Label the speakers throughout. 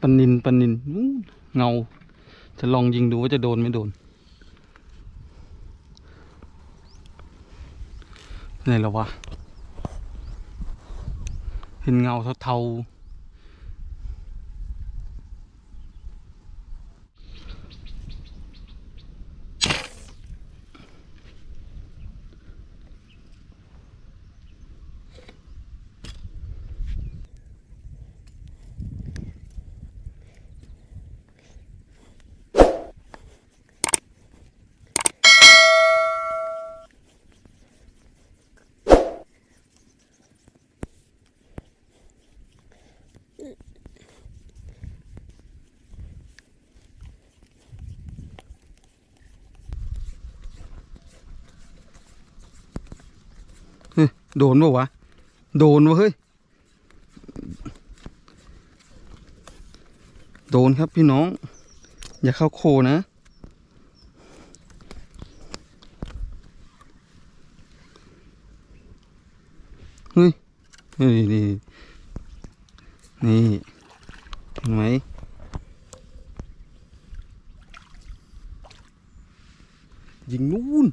Speaker 1: ปันนินปันนินเงา จะลองยิงดูว่าจะโดนไม่โดนไหนแล้ววะ เห็นเงาเทาๆ โดนปะวะ โดนวะเฮ้ย โดนครับพี่น้อง อย่าเข้าโคนะ เฮ้ย นี่นี่นี่เห็นไหมยิงนู่น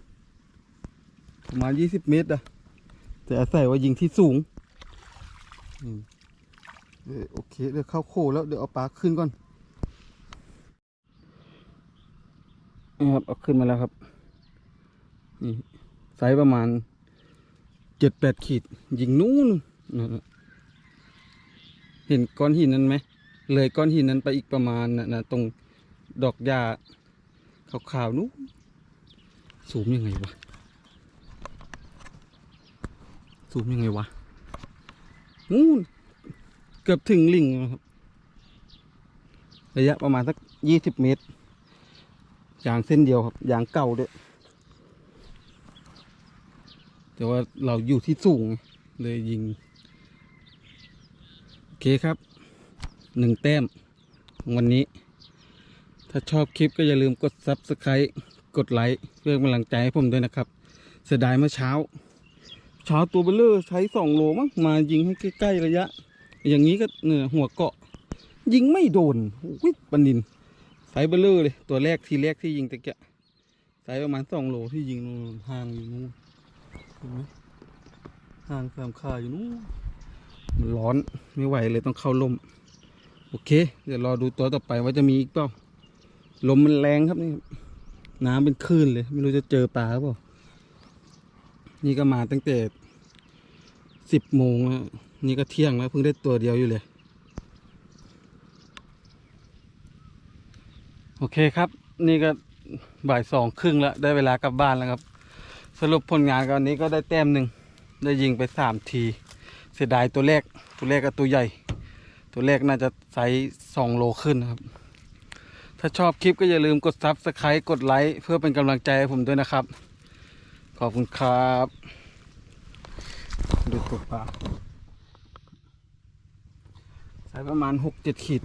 Speaker 1: ประมาณยี่สิบเมตรอะ แต่อาศัยว่ายิงที่สูงอืมเออโอเคเดี๋ยวเข้าโคแล้วเดี๋ยวเอาปลาขึ้นก่อนนี่ครับเอาขึ้นมาแล้วครับนี่ไซส์ประมาณเจ็ดแปดขีด ยิงนู่นเห็นก้อนหินนั้นไหมเลยก้อนหินนั้นไปอีกประมาณนะนะตรงดอกหญ้าขาวๆนู้นสูงยังไงวะ สูงยังไงวะนู่นเกือบถึงลิงครับ ระยะประมาณสักยี่สิบเมตร ยางเส้นเดียวครับ ยางเก่าด้วย แต่ว่าเราอยู่ที่สูงเลยยิง โอเคครับ หนึ่งแต้ม วันนี้ ถ้าชอบคลิปก็อย่าลืมกด Subscribe กดไลค์เพื่อเป็นกำลังใจให้ผมด้วยนะครับ เสียดายเมื่อเช้า ชาตัวเบลเลอร์ใช้สองโลมั้งมายิงให้ใกล้ๆระยะ อย่างนี้ก็เนี่ยหัวเกาะ ยิงไม่โดนวิปนินไซส์เบลเลอร์เลยตัวแรกทีแรกที่ยิงตะเกียะไซส์ประมาณสองโลที่ยิงห่างอยู่นู่นเห็นไหมห่างสามขาอยู่นู่นมันร้อนไม่ไหวเลยต้องเข้าร่มโอเค เดี๋ยวรอดูตัวต่อไปว่าจะมีอีกเปล่าลมมันแรงครับนี่น้ำเป็นคลื่นเลย ไม่รู้จะเจอปลาหรือเปล่านี่ก็มาตั้งแต่ สิบโมงแล้วนี่ก็เที่ยงแล้วเพิ่งได้ตัวเดียวอยู่เลย โอเคครับ นี่ก็บ่ายสองครึ่งแล้ว ได้เวลากลับบ้านแล้วครับ สรุปผลงานกันวันนี้ก็ได้แต้มหนึ่งได้ยิงไปสามที เสียดายตัวแรก ตัวแรกกับตัวใหญ่ ตัวแรกน่าจะไซส์สองโลขึ้นครับ ถ้าชอบคลิปก็อย่าลืมกดซับสไครต์กดไลค์เพื่อเป็นกำลังใจให้ผมด้วยนะครับ ขอบคุณครับ ดูตัวปลาใส่ประมาณหกเจ็ดขีด